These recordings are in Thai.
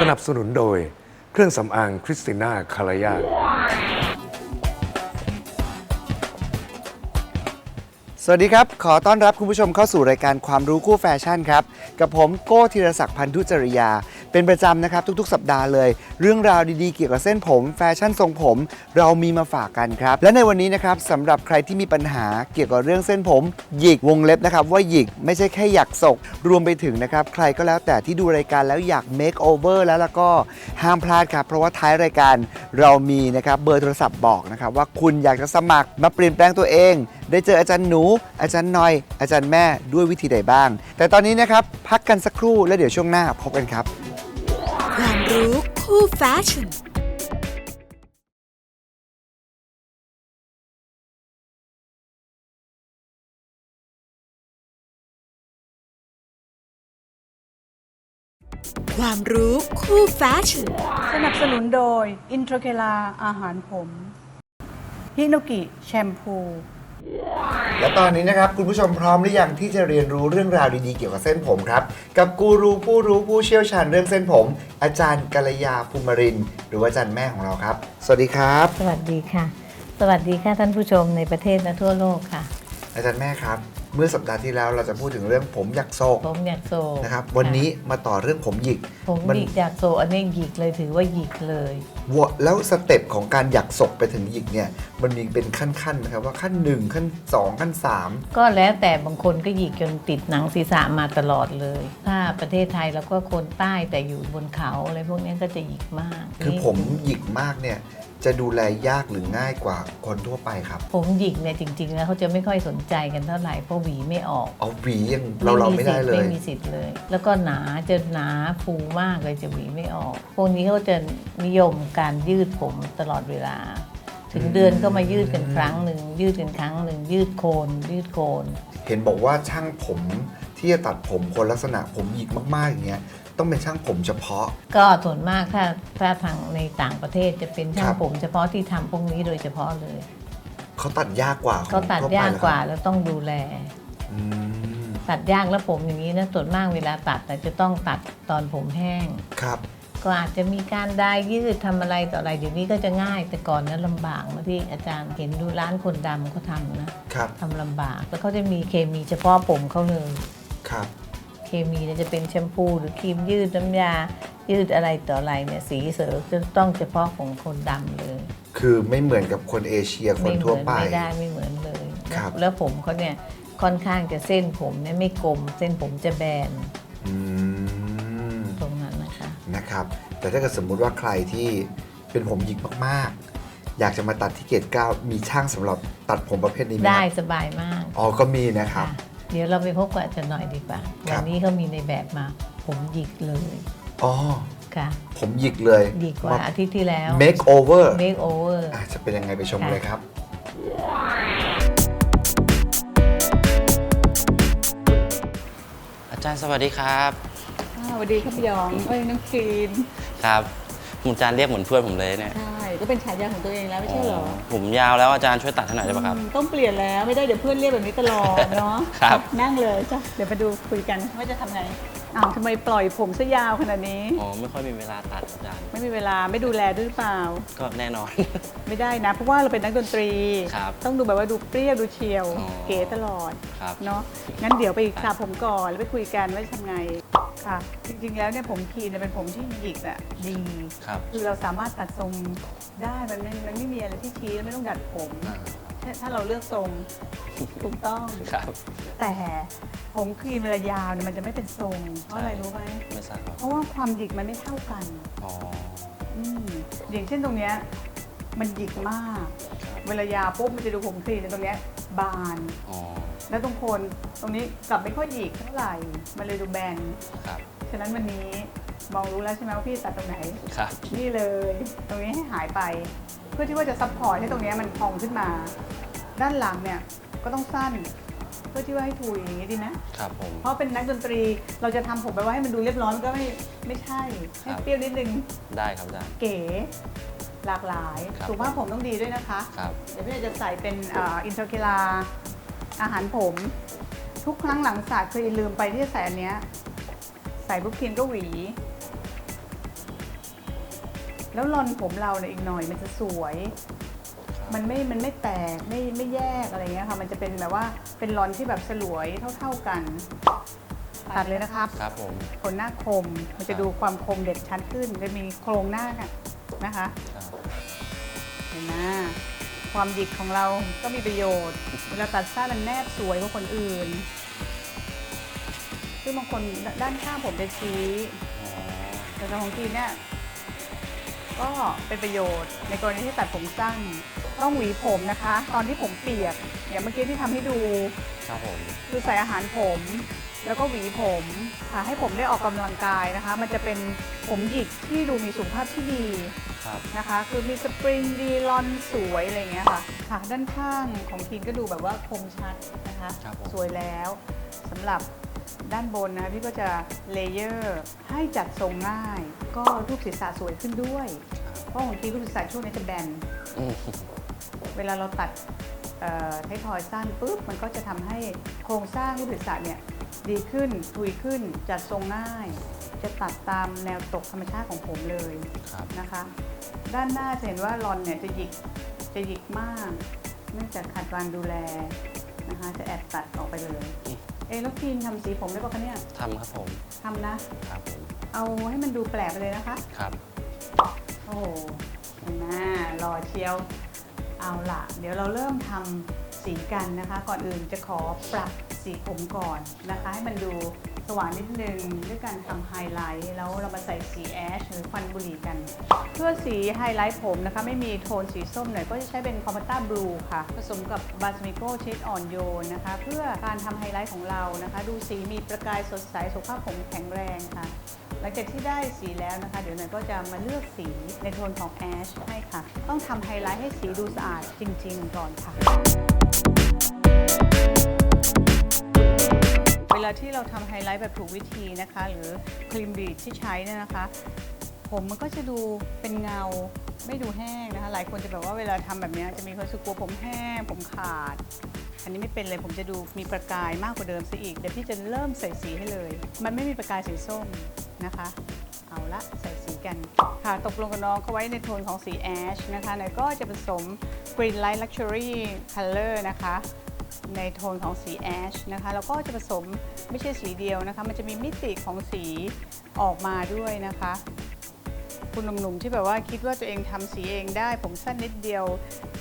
สนับสนุนโดยเครื่องสำอางคริสติน่าคารยาสวัสดีครับ ขอต้อนรับคุณผู้ชมเข้าสู่รายการความรู้คู่แฟชั่นครับ กับผมโก้ธีรศักดิ์พันธุจริยา เป็นประจำนะครับทุกๆ สัปดาห์เลย เรื่องราวดีๆเกี่ยวกับเส้นผม แฟชั่นทรงผม เรามีมาฝากกันครับ และในวันนี้นะครับสำหรับใครที่มีปัญหาเกี่ยวกับเรื่องเส้นผม หยิกวงเล็บนะครับว่าหยิกไม่ใช่แค่อยากศกรวมไปถึงนะครับใครก็แล้วแต่ที่ดูรายการแล้วอยาก make over แล้วแล้วก็ห้ามพลาดครับเพราะว่าท้ายรายการเรามีนะครับเบอร์โทรศัพท์บอกนะครับว่าคุณอยากจะสมัครมาเปลี่ยนแปลงตัวเอง ได้เจออาจารย์หนู อาจารย์หนอย อาจารย์แม่ด้วยวิธีใดบ้าง แต่ตอนนี้นะครับพักกันสักครู่แล้วเดี๋ยวช่วงหน้าพบกันครับ ความรู้คู่แฟชั่นความรู้คู่แฟชั่นสนับสนุนโดย อินโทรเคลาอาหารผมฮิโนกิแชมพู และตอนนี้นะครับ คุณผู้ชมพร้อมหรือยังที่จะเรียนรู้เรื่องราวดีๆเกี่ยวกับเส้นผมครับ กับกูรูผู้รู้ผู้เชี่ยวชาญเรื่องเส้นผม อาจารย์กัลยาภูมิรินทร์หรือว่าอาจารย์แม่ของเราครับ สวัสดีครับ สวัสดีค่ะ สวัสดีค่ะท่านผู้ชมในประเทศและทั่วโลกค่ะ อาจารย์แม่ครับ เมื่อสัปดาห์ที่แล้วเราจะพูดถึงเรื่องผมอยากโศกผมอยากโซนะครับวันนี้มาต่อเรื่องผมหยิกผมมันหยิกอยากโซอันนี้หยิกเลยถือว่าหยิกเลยวะแล้วสเต็ปของการอยากศกไปถึงหยิกเนี่ยมันมีเป็นขั้นๆนะครับว่าขั้นหนึ่งขั้นสองขั้นสามก็แล้วแต่บางคนก็หยิกจนติดหนังศีรษะมาตลอดเลย ถ้าประเทศไทยแล้วก็คนใต้แต่อยู่บนเขาอะไรพวกนี้ก็จะหยิกมาก คือผมหยิกมากเนี่ย จะดูแลยากหรือง่ายกว่าคนทั่วไปครับ ผมหยิกเนี่ยจริง ๆ แล้วเขาจะไม่ค่อยสนใจกันเท่าไหร่เพราะหวีไม่ออกเอาหวียังเราเราไม่ได้เลยไม่มีสิทธิ์เลย แล้วก็หนาจะหนาฟูมากเลยจะหวีไม่ออก พวกนี้เขาจะนิยมการยืดผมตลอดเวลา ถึงเดือนก็มายืดกันครั้งหนึ่งยืดกันครั้งหนึ่งยืดโคน ยืดโคน เห็นบอกว่าช่างผมที่จะตัดผมคนลักษณะผมหยิกมากๆอย่างเงี้ย ต้องเป็นช่างผมเฉพาะ ก็ส่วนมากถ้าถ้าทางในต่างประเทศจะเป็นช่าครังบผมเฉพาะที่ทำพวกนี้โดยเฉพาะเลย เขาตัดยากกว่าของเขาตัดทั่วไปยากเหรอครับกว่าแล้วต้องดูแลอืมตัดยากแล้วผมอย่างนี้นะส่วนมากเวลาตัดแต่จะต้องตัดตอนผมแห้งครับก็อาจจะมีการได้ยืดทำอะไรต่ออะไรเดี๋ยวนี้ก็จะง่ายแต่ก่อนนั้นลำบากนะที่อาจารย์เห็นดูร้านคนดำเขาทำนะครับทำลำบากแล้วเขาจะมีเคมีเฉพาะผมเขาเลยครับ เคมีเนี่ยจะเป็นแชมพูหรือครีมยืดน้ำยา ยืดอะไรต่ออะไรเนี่ยสีเสริมจะต้องเฉพาะของคนดำเลยคือไม่เหมือนกับคนเอเชียคนไม่เหทั่วมืนไป ไม่ได้ไม่เหมือนเลย ครับ แล้วผมเขาเนี่ยค่อนข้างจะเส้นผมเนี่ยไม่กลม เส้นผมจะแบนอืมตรงนั้นนะคะนะครับ แต่ถ้าเกิดสมมุติว่าใครที่เป็นผมหยิกมากๆ อยากจะมาตัดที่เกตเก้ามีช่างสำหรับตัดผมประเภทนี้ไหมได้ครับสบายมาก อ๋อก็มีนะครับ ค่ะเดี๋ยวเราไปพบกับอาจารย์หน่อยดีกว่า ครัวับ นนี้เขามีในแบบมา ผมหยิกเลยอ๋อ ค่ะผมหยิกเลยดีกว่าอาทิตย์ที่แล้ว make over make over อะจะเป็นยังไงไปชมค่ะเลยครับ อาจารย์สวัสดีครับสวัสดีครับพี่หยองเอ้ยน้องครีนครับผมอาจารย์เรียกเหมือนเพื่อนผมเลยเนี่ยใช่ ก็เป็นฉายาของตัวเองแล้วไม่ใช่เหรอผมยาวแล้วอาจารย์ช่วยตัดให้หน่อยได้ปะครับอืมต้องเปลี่ยนแล้วไม่ได้เดี๋ยวเพื่อนเรียกแบบนี้ตลอดเนาะครับ นั่งเลยจ้ะเดี๋ยวมาดูคุยกันว่าจะทำไงอ้าวทำไมปล่อยผมซะยาวขนาดนี้ อ๋อไม่ค่อยมีเวลาตัดอาจารย์ ไม่มีเวลาไม่ดูแลด้วยหรือเปล่า ก็แน่นอน ไม่ได้นะ เพราะว่าเราเป็นนักดนตรี ครับต้องดูแบบว่าดูเปรี้ยวดูเชียว อ๋อ เก๋ตลอดครับ เนาะงั้นเดี๋ยวไปสระผมก่อนแล้วไปคุยกันว่าจะทำไง ค่ะ จริงๆแล้วเนี่ยผมคีนเนี่ยเป็นผมที่หยิกอะดี ครับคือเราสามารถตัดทรงได้ มันไม่มันไม่มีอะไรที่ชี้แล้วไม่ต้องดัดผมอ่าถ้าถ้าเราเลือกทรงถูกต้อง ครับ แต่ผมครีมเวลายาวเนี่ยมันจะไม่เป็นทรงเพราะอะไรรู้ไหมไม่ทราบครับเพราะว่าความหยิกมันไม่เท่ากัน อ๋ออืมอย่างเช่นตรงเนี้ยมันหยิกมากครับเวลายาวปุ๊บมันจะดูผมครีมแต่ตรงเนี้ย บาน อ๋อแล้วตรงโคนตรงนี้กลับไม่ค่อยหยิกเท่าไหร่ มันเลยดูแบน ครับฉะนั้นวันนี้มองรู้แล้วใช่ไหมว่าพี่ตัดตรงไหน ครับ นี่เลย ตรงนี้ให้หายไป เพื่อที่ว่าจะซัพพอร์ตให้ตรงเนี้ยมันพองขึ้นมา ด้านหลังเนี่ยก็ต้องสั้น เพื่อที่ว่าให้ทูอย่างนี้ดีไหมครับผม เพราะเป็นนักดนตรีเราจะทำผมไปว่าให้มันดูเรียบร้อยมันก็ไม่ไม่ใช่ให้ครับ เปรี้ยวนิดนึงได้ครับอาจารย์ เก๋ หลากหลายครับสุขภาพผมต้องดีด้วยนะคะ ครับ เดี๋ยวพี่จะใส่เป็นอินเทอร์คิลาอาหารผม ทุกครั้งหลังสระคือลืมไปที่จะใส่อันเนี้ยใส่บุกคินก็หวี แล้วรอนผมเราเนี่ยอีกหน่อยมันจะสวย มันไม่มันไม่แตกไม่ไม่แยกอะไรเงี้ยค่ะมันจะเป็นแบบว่าเป็นรอนที่แบบสลวยเท่าๆกัน ตัดเลยนะครับ ครับผม ขนหน้าคมมันจะดูความคมเด่นชัดขึ้นจะมีโครงหน้าน่ะนะคะ ครับเห็นไหมความหยิกของเราก็มีประโยชน์ เวลาตัดสั้นมันแนบสวยกว่าคนอื่น ซึ่งบางคนด้านข้างผมจะชี้อ๋อแต่สำหรับของทีเนี่ย ก็เป็นประโยชน์ ในกรณีที่ตัดผมสั้น ต้องหวีผมนะคะ ตอนที่ผมเปียกอย่างเมื่อกี้ที่ทำให้ดู ครับผม คือใส่อาหารผม แล้วก็หวีผมค่ะให้ผมได้ออกกำลังกายนะคะ มันจะเป็นผมหยิกที่ดูมีสุขภาพที่ดี ครับนะคะ คือมีสปริงดีลอนสวยอะไรอย่างเงี้ยค่ะค่ะ ด้านข้างของทีนก็ดูแบบว่าคมชัดนะคะ ครับผม สวยแล้วสำหรับด้านบนนะพี่ก็จะเลเยอร์ให้จัดทรงง่าย ก็รูปศีรษะสวยขึ้นด้วย เพราะของทีรูปศีรษะช่วงนี้จะแบน อืมเวลาเราตัดเอ่อไททอยสั้นปุ๊บมันก็จะทำให้โครงสร้างรูปศีรษะเนี่ยดีขึ้นทุยขึ้นจัดทรงง่าย จะตัดตามแนวตกธรรมชาติของผมเลยครับ นะคะ ด้านหน้าจะเห็นว่ารอนเนี่ยจะหยิกจะหยิกมาก เนื่องจากขาดการดูแลนะคะจะแอบตัดออกไปเลย เอ๊ะแล้วพีนทำสีผมได้ปะคะเนี่ยทำครับผมทำนะ ครับผม เอาให้มันดูแปลกไปเลยนะคะ ครับ โอ้โหเห็นไหมรอเชียว เอาล่ะเดี๋ยวเราเริ่มทำสีกันนะคะ ก่อนอื่นจะขอปรับสีผมก่อนนะคะ ให้มันดู สว่างนิดนึง ด้วยการทำไฮไลท์แล้วเรามาใส่สีแอชหรือควันบุหรี่กันเพื่อสีไฮไลท์ผมนะคะ ไม่มีโทนสีส้มหน่อยก็จะใช้เป็นคอม p ต t าบลูค่ะ ผสมกับบาสมิโกชีสอ่อนโยนนะคะ เพื่อการทำไฮไลท์ของเรานะคะ ดูสีมีประกายสดใสสุขภาพผมแข็งแรงค่ะ หลังจากที่ได้สีแล้วนะคะ เดี๋ยวหน่อยก็จะมาเลือกสีในโทนของแอชให้ค่ะ ต้องทำไฮไลท์ให้สีดูสะอาดจริง ๆ ก่อนค่ะ ลาที่เราทำไฮไลท์แบบถูกวิธีนะคะ หรือครีมบีดที่ใช้เนี่ยนะคะ ผมมันก็จะดูเป็นเงาไม่ดูแห้งนะคะ หลายคนจะแบบว่าเวลาทำแบบนี้จะมีความรู้สึกกลัวผมแห้ง ผมขาด อันนี้ไม่เป็นเลยผมจะดูมีประกายมากกว่าเดิมซะอีก เดี๋ยวพี่จะเริ่มใส่สีให้เลย มันไม่มีประกายสีส้มนะคะ เอาละใส่สีกันค่ะตกลงกับน้องเขาไว้ในโทนของสีแอชนะคะหนก็จะผสม Green Light Luxury Color นะคะ ในโทนของสีแอชนะคะแล้วก็จะผสมไม่ใช่สีเดียวนะคะ มันจะมีมิติของสีออกมาด้วยนะคะ คุณหนุ่มๆที่แบบว่าคิดว่าตัวเองทำสีเองได้ ผมสั้นนิดเดียว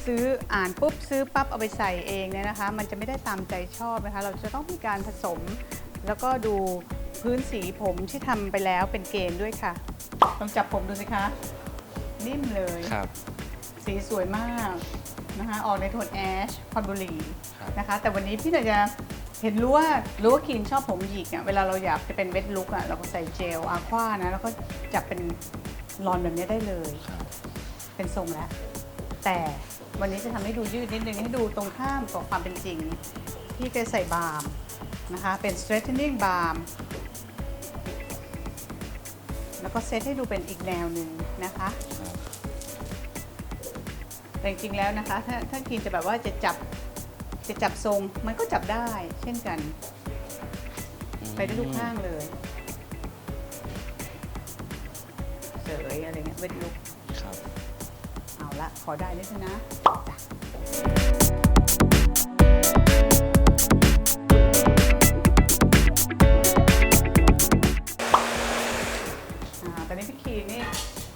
ซื้ออ่านปุ๊บซื้อปั๊บเอาไปใส่เองเนี่ยนะคะ มันจะไม่ได้ตามใจชอบนะคะ เราจะต้องมีการผสม แล้วก็ดูพื้นสีผมที่ทำไปแล้วเป็นเกณฑ์ด้วยค่ะลองจับผมดูสิคะนิ่มเลยครับ สีสวยมาก นะคะออกในโทนแอชคอนบุรีครับ นะคะ แต่วันนี้พี่อยากจะเห็นรู้ว่ารู้ว่าคีนชอบผมหยิกอะเวลาเราอยากจะเป็นเวทลุกอะเราก็ใส่เจลอาควานะแล้วก็จับเป็นรอนแบบนี้ได้เลย ครับเป็นทรงแล้ว แต่วันนี้จะทำให้ดูยืดนิดนึง ให้ดูตรงข้ามกับความเป็นจริงพี่จะใส่บาล์มนะคะ เป็น straightening balm แล้วก็เซตให้ดูเป็นอีกแนวหนึ่งนะคะครับ แต่จริงๆแล้วนะคะ ถ้าถ้ากินจะแบบว่าจะจับจะจับทรงมันก็จับได้ เช่นกัน ไปได้ทุกข้างเลยเสยอะไรเงี้ยเวทลุกครับ เอาละขอได้นิดนึงนะอ่าตอนนี้พี่คีนี่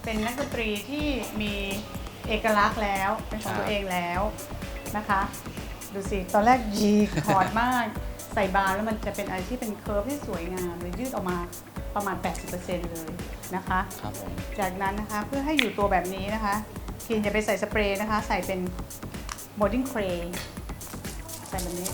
เป็นนักดนตรีที่มี เอกลักษณ์แล้ว เป็นของตัวเองแล้วนะคะ ดูสิ ตอนแรกยีคอร์ดมาก ใส่บาร์แล้วมันจะเป็นอะไรที่เป็นเคิร์ฟที่สวยงามเลยยืดออกมาประมาณ 80%เลยนะคะครับผมจากนั้นนะคะเพื่อให้อยู่ตัวแบบนี้นะคะกินจะไปใส่สเปรย์นะคะ ใส่เป็นบอดิ้งเครย์ใส่แบบนี้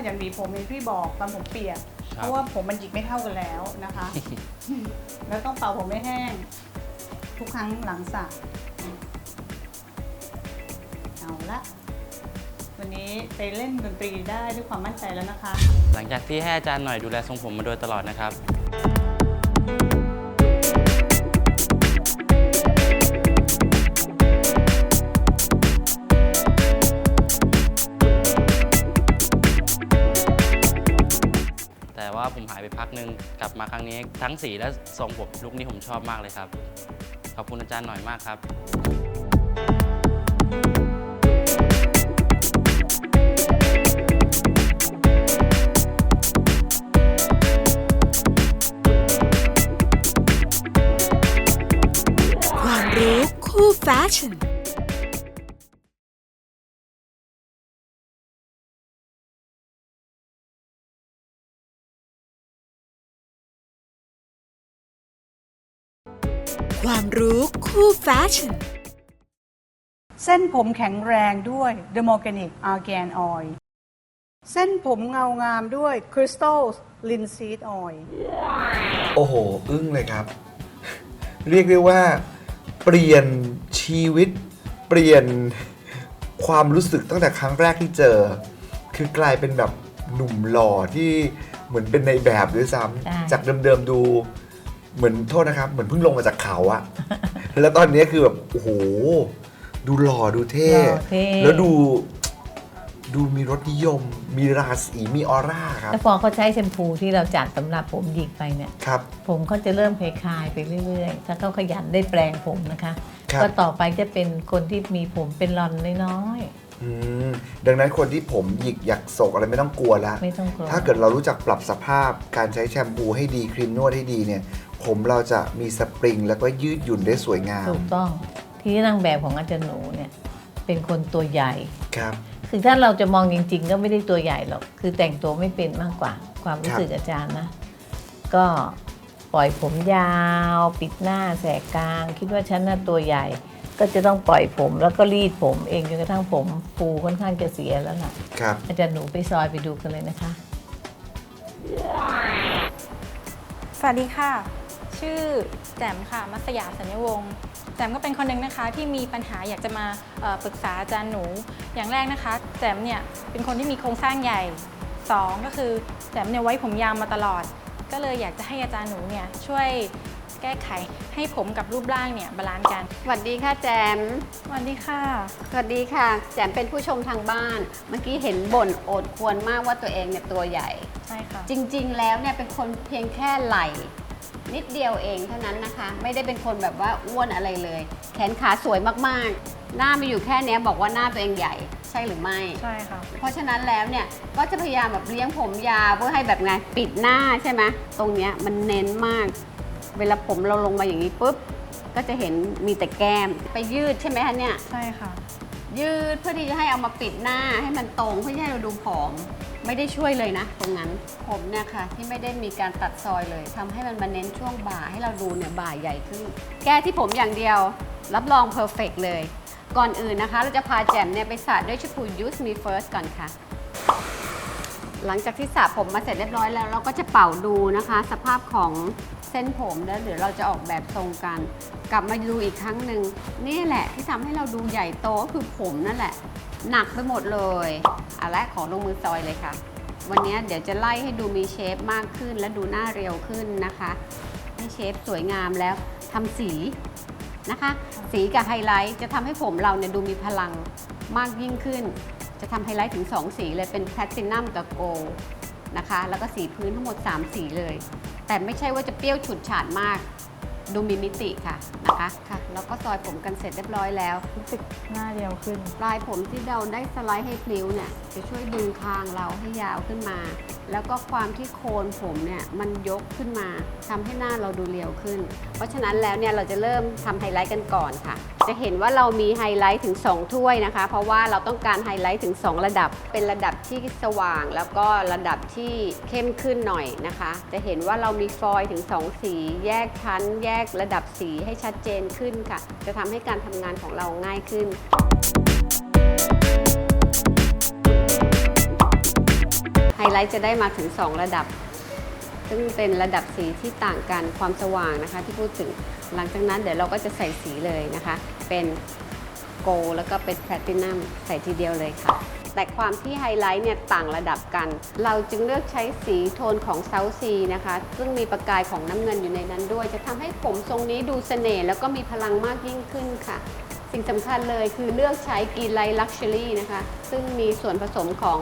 ต้องขยันหวีผมอย่างที่บอกตอนผมเปียกครับเพราะว่าผมมันหยิกไม่เท่ากันแล้วนะคะ แล้วต้องเป่าผมไม่แห้ง ทุกครั้งหลังสระเอาละ วันนี้ไปเล่นดนตรีได้ด้วยความมั่นใจแล้วนะคะ หลังจากที่ให้อาจารย์หน่อยดูแลทรงผมมาโดยตลอดนะครับ หายไปพักหนึ่งกลับมาครั้งนี้ทั้งสีและทรงผมลุคนี้ผมชอบมากเลยครับ ขอบคุณอาจารย์หน่อยมากครับความรู้คู่แฟชั่น รู้คู่แฟชั่น เส้นผมแข็งแรงด้วย The Organic Argan Oil เส้นผมเงางามด้วย Crystal Linseed Oil โอ้โห อึ้งเลยครับ เรียกได้ว่า เปลี่ยนชีวิต เปลี่ยนความรู้สึกตั้งแต่ครั้งแรกที่เจอ คือกลายเป็นแบบหนุ่มหล่อที่เหมือนเป็นในแบบด้วยซ้ใช่ำจากเดิมๆดู เหมือนโทษนะครับ เหมือนเพิ่งลงมาจากเขาอะ แล้วตอนนี้คือแบบ โอ้โห ดูหล่อดูเท่ หล่อเท่ แล้วดู ดูมีรสนิยม มีราศีมีออร่าครับ แล้วพอเขาใช้แชมพูที่เราจัดสำหรับผมหยิกไปเนี่ย ครับ ผมเขาจะเริ่มคลายๆไปเรื่อยๆ ถ้าเขาขยันได้แปลงผมนะคะ ครับ ก็ต่อไปจะเป็นคนที่มีผมเป็นรอนน้อยอืมดังนั้นคนที่ผมหยิกหยักโศกอะไรไม่ต้องกลัวละ ๆ ไม่ต้องกลัว ถ้าเกิดเรารู้จักปรับสภาพการใช้แชมพูให้ดีครีมนวดให้ดีเนี่ย ผมเราจะมีสปริง แล้วก็ยืดหยุ่นได้สวยงาม ถูกต้อง ที่นางแบบของอาจารย์หนูเนี่ยเป็นคนตัวใหญ่ ครับ คือถ้าเราจะมองจริง ๆ ก็ไม่ได้ตัวใหญ่หรอก คือแต่งตัวไม่เป็นมากกว่า ความรู้สึกอาจารย์นะ ก็ปล่อยผมยาว ปิดหน้าแสกกลาง คิดว่าฉันน่ะตัวใหญ่ ก็จะต้องปล่อยผมแล้วก็รีดผมเองจนกระทั่งผมฟูค่อนข้างจะเสียแล้วล่ะ ครับ อาจารย์หนูไปซอยไปดูกันเลยนะคะ สวัสดีค่ะ ชื่อแจ่มค่ะ มัสยาสัญญวงศ์แจ่มก็เป็นคนหนึ่งนะคะที่มีปัญหาอยากจะมาเอ่อปรึกษาอาจารย์หนู อย่างแรกนะคะ แจ่มเนี่ยเป็นคนที่มีโครงสร้างใหญ่สองก็คือแจ่มเนี่ยไว้ผมยาวมาตลอด ก็เลยอยากจะให้อาจารย์หนูเนี่ยช่วยแก้ไขให้ผมกับรูปร่างเนี่ยบาลานซ์กันสวัสดีค่ะแจมสวัสดีค่ะ สวัสดีค่ะ แจมเป็นผู้ชมทางบ้าน เมื่อกี้เห็นบ่นโอดควรมากว่าตัวเองเนี่ยตัวใหญ่ ใช่ค่ะ จริงๆแล้วเนี่ยเป็นคนเพียงแค่ไหล่ นิดเดียวเองเท่านั้นนะคะ ไม่ได้เป็นคนแบบว่าอ้วนอะไรเลย แขนขาสวยมากๆ หน้ามีอยู่แค่เนี้ยบอกว่าหน้าตัวเองใหญ่ใช่หรือไม่ ใช่ค่ะ เพราะฉะนั้นแล้วเนี่ยก็จะพยายามแบบเลี้ยงผมยาวเพื่อให้แบบไงปิดหน้าใช่ไหมตรงเนี้ยมันเน้นมาก เวลาผมเราลงมาอย่างนี้ปุ๊บก็จะเห็นมีแต่แก้มไปยืดใช่ไหมคะเนี่ยใช่ค่ะ ยืดเพื่อที่จะให้เอามาปิดหน้าให้มันตรงเพื่อที่ให้เราดูผอม ไม่ได้ช่วยเลยนะ ตรงนั้นผมเนี่ยค่ะ ที่ไม่ได้มีการตัดซอยเลยทำให้มันมาเน้นช่วงบ่าให้เราดูเนี่ยบ่าใหญ่ขึ้น แก้ที่ผมอย่างเดียว รับรองเพอร์เฟกเลย ก่อนอื่นนะคะ เราจะพาแจมเนี่ยไปสระด้วยแชมพู Use Me First ก่อนค่ะ หลังจากที่สระผมมาเสร็จเรียบร้อยแล้ว เราก็จะเป่าดูนะคะ สภาพของ เส้นผมแล้วเดี๋ยวเราจะออกแบบทรงกัน กลับมาดูอีกครั้งหนึ่งนี่แหละที่ทำให้เราดูใหญ่โตก็คือผมนั่นแหละ หนักไปหมดเลยเอาละขอลงมือซอยเลยค่ะ วันนี้เดี๋ยวจะไล่ให้ดูมีเชฟมากขึ้นและดูหน้าเรียวขึ้นนะคะให้เชฟสวยงามแล้วทำสีนะคะ สีกับไฮไลท์จะทำให้ผมเราเนี่ยดูมีพลังมากยิ่งขึ้น จะทำไฮไลท์ถึง 2 สีเลยเป็นแพลตินัมกับโกลนะคะ แล้วก็สีพื้นทั้งหมด 3 สีเลย แต่ไม่ใช่ว่าจะเปรี้ยวฉุดฉาดมาก ดูมีมิติค่ะนะคะค่ะ แล้วก็ซอยผมกันเสร็จเรียบร้อยแล้ว รู้สึกหน้าเรียวขึ้น ปลายผมที่เราได้สไลด์ให้พลิ้วเนี่ยจะช่วยดึงคางเราให้ยาวขึ้นมา แล้วก็ความที่โคนผมเนี่ยมันยกขึ้นมาทำให้หน้าเราดูเรียวขึ้น เพราะฉะนั้นแล้วเนี่ยเราจะเริ่มทำไฮไลท์กันก่อนค่ะ จะเห็นว่าเรามีไฮไลท์ถึง 2 ถ้วยนะคะ เพราะว่าเราต้องการไฮไลท์ถึง 2 ระดับ เป็นระดับที่สว่าง แล้วก็ระดับที่เข้มขึ้นหน่อยนะคะ จะเห็นว่าเรามีฟอยล์ถึง 2 สี แยกชั้นแยกระดับสีให้ชัดเจนขึ้นค่ะ จะทำให้การทำงานของเราง่ายขึ้นไฮไลท์จะได้มาถึง 2 ระดับ ซึ่งเป็นระดับสีที่ต่างกันความสว่างนะคะ ที่พูดถึงหลังจากนั้นเดี๋ยวเราก็จะใส่สีเลยนะคะ เป็นโกลแล้วก็เป็นแพลตินัมใส่ทีเดียวเลยค่ะ แต่ความที่ไฮไลท์เนี่ยต่างระดับกัน เราจึงเลือกใช้สีโทนของเซาซีนะคะ ซึ่งมีประกายของน้ำเงินอยู่ในนั้นด้วย จะทำให้ผมทรงนี้ดูเสน่ห์แล้วก็มีพลังมากยิ่งขึ้นค่ะ สิ่งสำคัญเลยคือเลือกใช้กีไลท์ลักชัวรี่นะคะ ซึ่งมีส่วนผสมของ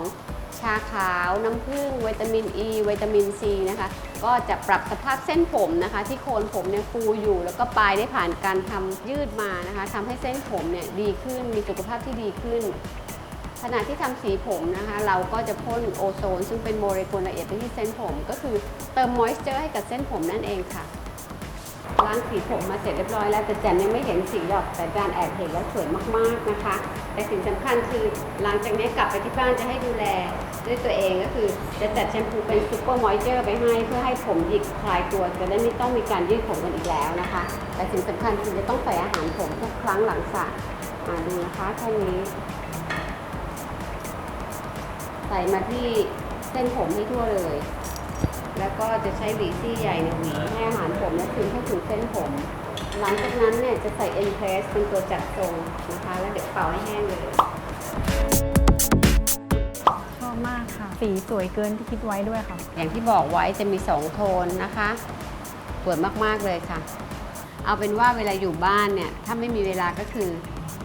ชาขาว น้ำผึ้งวิตามินอ e, ีวิตามินซีนะคะ ก็จะปรับสภาพเส้นผมนะคะ ที่โคนผมเนี่ยฟูอยู่ แล้วก็ปลายได้ผ่านการทำยืดมานะคะทำให้เส้นผมเนี่ยดีขึ้นมีสุขภาพที่ดีขึ้น ขณะที่ทำสีผมนะคะ เราก็จะพ่นโอโซน ซึ่งเป็นโมเลกุลละเอียดไปที่เส้นผม ก็คือเติมมอยส์เจอร์ให้กับเส้นผมนั่นเองค่ะล้างสีผมมาเสร็จเรียบร้อยแล้วแต่แจนยังไม่เห็นสีหรอกแต่จานแอบเห็นแล้วสวยมากๆนะคะ แต่สิ่งสำคัญคือหลังจากนี้กลับไปที่บ้านจะให้ดูแลด้วยตัวเองก็คือจะจัดแชมพูเป็นซูเปอร์มอยเจอร์ไปให้ เพื่อให้ผมหยิกคลายตัวจะได้ไม่ต้องมีการยืดผมกันอีกแล้วนะคะ แต่สิ่งสำคัญคือจะต้องใส่อาหารผมทุกครั้งหลังสระอ่าดูนะคะแค่นี้ ใส่มาที่เส้นผมให้ทั่วเลย แล้วก็จะใช้หวีซี่ใหญ่ในหวีให้อาหารผมและคืนเข้าถึงเส้นผม หลังจากนั้นเนี่ยจะใส่เอ็นเพรสเป็นตัวจัดทรงนะคะ แล้วเดี๋ยวเป่าให้แห้งเลย ชอบมากค่ะ สีสวยเกินที่คิดไว้ด้วยค่ะ อย่างที่บอกไว้จะมี 2 โทนนะคะสวยมากๆเลยค่ะ เอาเป็นว่าเวลาอยู่บ้านเนี่ย ถ้าไม่มีเวลาก็คือ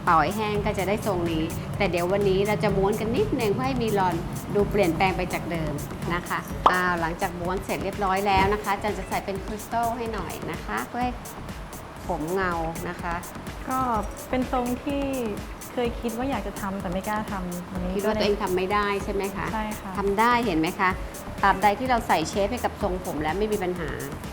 เป่าให้แห้งก็จะได้ทรงนี้ แต่เดี๋ยววันนี้เราจะม้วนกันนิดนึงเพื่อให้มีรอนดูเปลี่ยนแปลงไปจากเดิมนะคะอ้าวหลังจากม้วนเสร็จเรียบร้อยแล้วนะคะจันจะใส่เป็นคริสตัลให้หน่อยนะคะ เพื่อให้ผมเงานะคะ ก็เป็นทรงที่ เคยคิดว่าอยากจะทำแต่ไม่กล้าทำวันนี้คิดก็ว่าตัวได้เองทำไม่ได้ใช่ไหมคะใช่ค่ะทำได้เห็นไหมคะตราบใดที่เราใส่เชฟให้กับทรงผมแล้วไม่มีปัญหา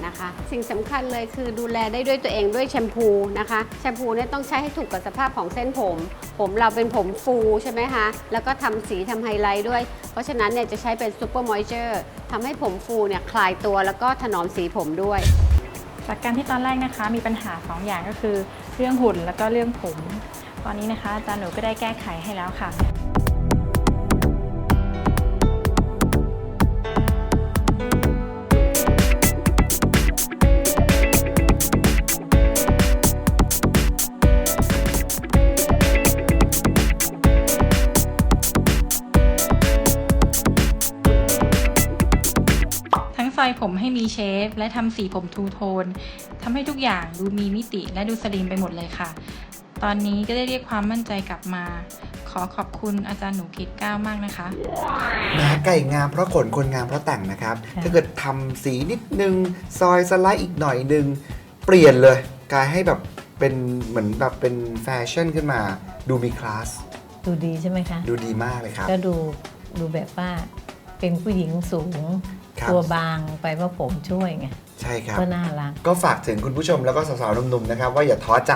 นะคะ สิ่งสำคัญเลยคือดูแลได้ด้วยตัวเองด้วยแชมพูนะคะ แชมพูเนี่ยต้องใช้ให้ถูกกับสภาพของเส้นผม ผมเราเป็นผมฟูใช่ไหมคะ แล้วก็ทำสีทำไฮไลท์ด้วย เพราะฉะนั้นเนี่ยจะใช้เป็นซูเปอร์มอยเจอร์ทำให้ผมฟูเนี่ยคลายตัวแล้วก็ถนอมสีผมด้วย จากการที่ตอนแรกนะคะ มีปัญหา2อย่างก็คือ เรื่องหุ่นแล้วก็เรื่องผม ตอนนี้นะคะอาจารย์หนูก็ได้แก้ไขให้แล้วค่ะ ทั้งซอยผมให้มีเชฟ และทำสีผมทูโทนทำให้ทุกอย่างดูมีมิติและดูสลิมไปหมดเลยค่ะ ตอนนี้ก็ได้เรียกความมั่นใจกลับมา ขอขอบคุณอาจารย์หนูกิดก้าวมากนะคะแหม้ไก่งามเพราะขนคนงามเพราะแต่งนะครับค่ะถ้าเกิดทำสีนิดนึง ซอยสไลด์อีกหน่อยนึง เปลี่ยนเลยกลายให้แบบเป็นเหมือนแบบเป็นแฟชั่นขึ้นมา ดูมีคลาส ดูดีใช่ไหมคะ ดูดีมากเลยครับ ก็ดูดูแบบว่าเป็นผู้หญิงสูง ครับ ตัวบางไปเพราะผมช่วยไง ใช่ครับ ก็น่ารัก ก็ฝากถึงคุณผู้ชมแล้วก็สาวๆหนุ่มๆนะครับ ว่าอย่าท้อใจ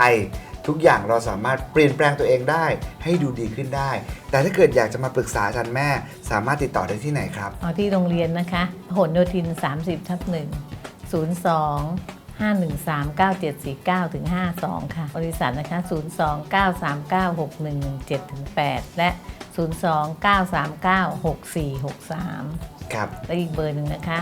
ทุกอย่างเราสามารถเปลี่ยนแปลงตัวเองได้ ให้ดูดีขึ้นได้ แต่ถ้าเกิดอยากจะมาปรึกษาอาจารย์แม่ สามารถติดต่อได้ที่ไหนครับเอาที่โรงเรียนนะคะผลโยธิน 30ทับ1 02 513 9749ถึง52 ค่ะ บริษัทนะคะ 02 939 6117ถึง8และ 02 939 6463 ครับ และอีกเบอร์หนึ่งนะคะ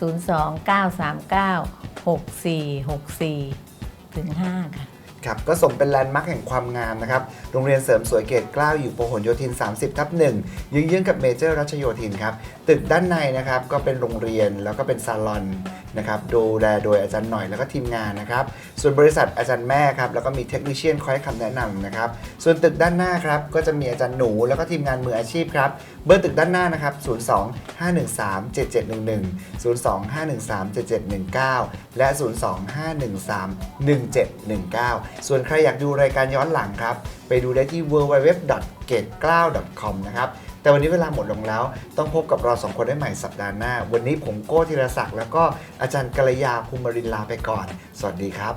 02 939 6464ถึง5ค่ะ ครับก็สมเป็นแลนด์มาร์คแห่งความงามนะครับ โรงเรียนเสริมสวยเกตกล้าอยู่พหลโยธิน 30ทับหนึ่งยืงยืงๆกับเมเจอร์รัชโยธินครับ ตึกด้านในนะครับก็เป็นโรงเรียนแล้วก็เป็นซาลอนนะครับดูแลโดยอาจารย์หน่อยแล้วก็ทีมงานนะครับ ส่วนบริษัทอาจารย์แม่ครับ แล้วก็มีเทคนิชเชียนคอยคำแนะนำนะครับ ส่วนตึกด้านหน้าครับ ก็จะมีอาจารย์หนูแล้วก็ทีมงานมืออาชีพครับ เบอร์ตึกด้านหน้านะครับ 02 513 7711 02 513 7719 และ 02 513 1719ส่วนใครอยากดูรายการย้อนหลังครับ ไปดูได้ที่ www.gate9.com นะครับ แต่วันนี้เวลาหมดลงแล้ว ต้องพบกับเราสองคนได้ใหม่สัปดาห์หน้า วันนี้ผมโก้ธีรศักดิ์แล้วก็อาจารย์กัลยาภูมิรินลาไปก่อน สวัสดีครับ